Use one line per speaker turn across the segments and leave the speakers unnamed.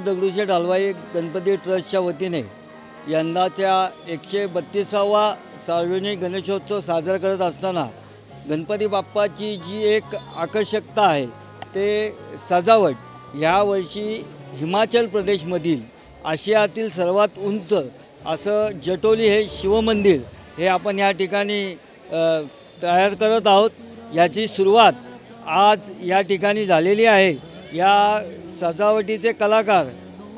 दगडूशेठ हलवाई गणपती ट्रस्टच्या वतीने यंदाच्या एकशे बत्तीसावा सार्वजनिक गणेशोत्सव साजरा करत असताना गणपती बाप्पाची जी एक आकर्षकता आहे ते सजावट ह्या वर्षी हिमाचल प्रदेशमधील आशियातील सर्वात उंच असं जटोली हे शिवमंदिर हे आपण या ठिकाणी तयार करत आहोत. याची सुरुवात आज या ठिकाणी झालेली आहे. या सजावटीचे कलाकार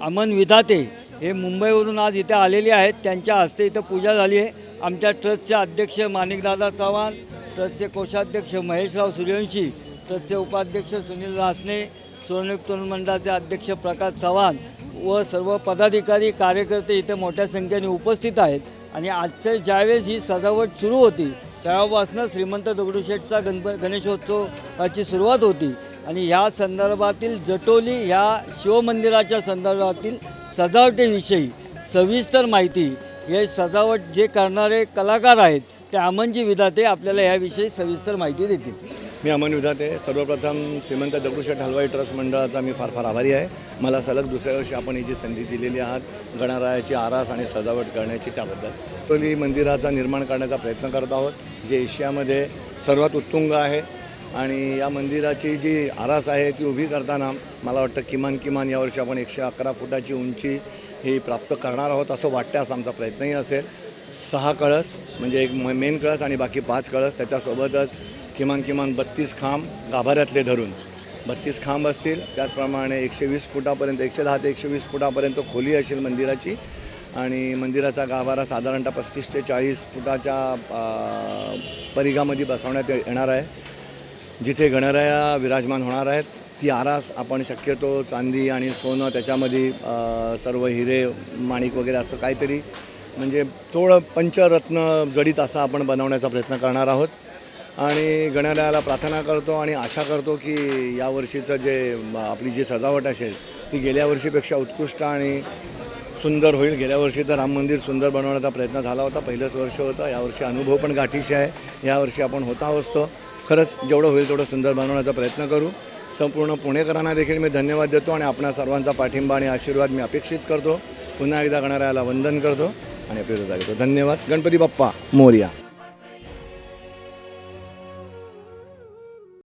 अमन विधाते हे मुंबईवरून आज इथे आलेले आहेत. त्यांच्या हस्ते इथं पूजा झाली आहे. आमच्या ट्रस्टचे अध्यक्ष माणिकदादा चव्हाण ट्रस्टचे कोषाध्यक्ष महेशराव सूर्यवंशी ट्रस्टचे उपाध्यक्ष सुनील रासने स्वर्णयुक्त तरुण मंडळाचे अध्यक्ष प्रकाश चव्हाण व सर्व पदाधिकारी कार्यकर्ते इथे मोठ्या संख्येने उपस्थित आहेत. आणि आजच्या ज्यावेळेस ही सजावट सुरू होती तेव्हापासून श्रीमंत दगडूशेठचा गणप गणेशोत्सवाची सुरुवात होती. आणि या संदर्भातील जटोली या शिवमंदिराच्या संदर्भातील सजावटीविषयी सविस्तर माहिती हे सजावट जे करणारे कलाकार आहेत ते अमनजी विधाते आपल्याला याविषयी सविस्तर माहिती देतील.
मी अमन विधाते. सर्वप्रथम श्रीमंत दगडूशेठ हलवाई ट्रस्ट मंडळाचा मी फार फार आभारी आहे. मला सलग दुसऱ्या वर्षी आपण ही जी संधी दिलेली आहात गणरायाची आरास आणि सजावट करण्याची त्याबद्दल. टोली मंदिराचा निर्माण करण्याचा प्रयत्न करत आहोत. जे एशियामध्ये सर्वात उत्तुंग आहे आणि या मंदिराची जी आरास आहे ती उभी करताना मला वाटतं किमान किमान यावर्षी आपण एकशे अकरा फुटाची उंची ही प्राप्त करणार आहोत असं वाटण्यास आमचा प्रयत्नही असेल. सहा कळस म्हणजे एक म- मेन कळस आणि बाकी पाच कळस त्याच्यासोबतच किमान किमान बत्तीस खांब गाभाऱ्यातले धरून. बत्तीस खांब असतील त्याचप्रमाणे एकशे वीस फुटापर्यंत एकशे दहा ते एकशे वीस फुटापर्यंत खोली असेल मंदिराची. आणि मंदिराचा गाभारा साधारणतः पस्तीस ते चाळीस फुटाच्या परिघामध्ये बसवण्यात येणार आहे. जिथे गणराया विराजमान होणार आहेत ती आरास आपण शक्यतो चांदी आणि सोनं त्याच्यामध्ये सर्व हिरे माणिक वगैरे असं काहीतरी म्हणजे थोडं पंचरत्न जडित असा आपण बनवण्याचा प्रयत्न करणार आहोत. आणि गणरायाला प्रार्थना करतो आणि आशा करतो की यावर्षीचं जे आपली जी सजावट असेल ती गेल्या वर्षीपेक्षा उत्कृष्ट आणि सुंदर होईल. गेल्या वर्षी तर राम मंदिर सुंदर बनवण्याचा प्रयत्न झाला होता. पहिलंच वर्ष होतं. यावर्षी अनुभव पण गाठीशी आहे. यावर्षी आपण होता असतो खरंच जेवढं होईल तेवढं सुंदर बनवण्याचा प्रयत्न करू. संपूर्ण पुणेकरांना देखील मी धन्यवाद देतो आणि आपणा सर्वांचा पाठिंबा आणि आशीर्वाद मी अपेक्षित करतो. पुन्हा एकदा गणरायाला वंदन करतो आणि आपली करतो घेतो. धन्यवाद. गणपती बाप्पा मोर्या.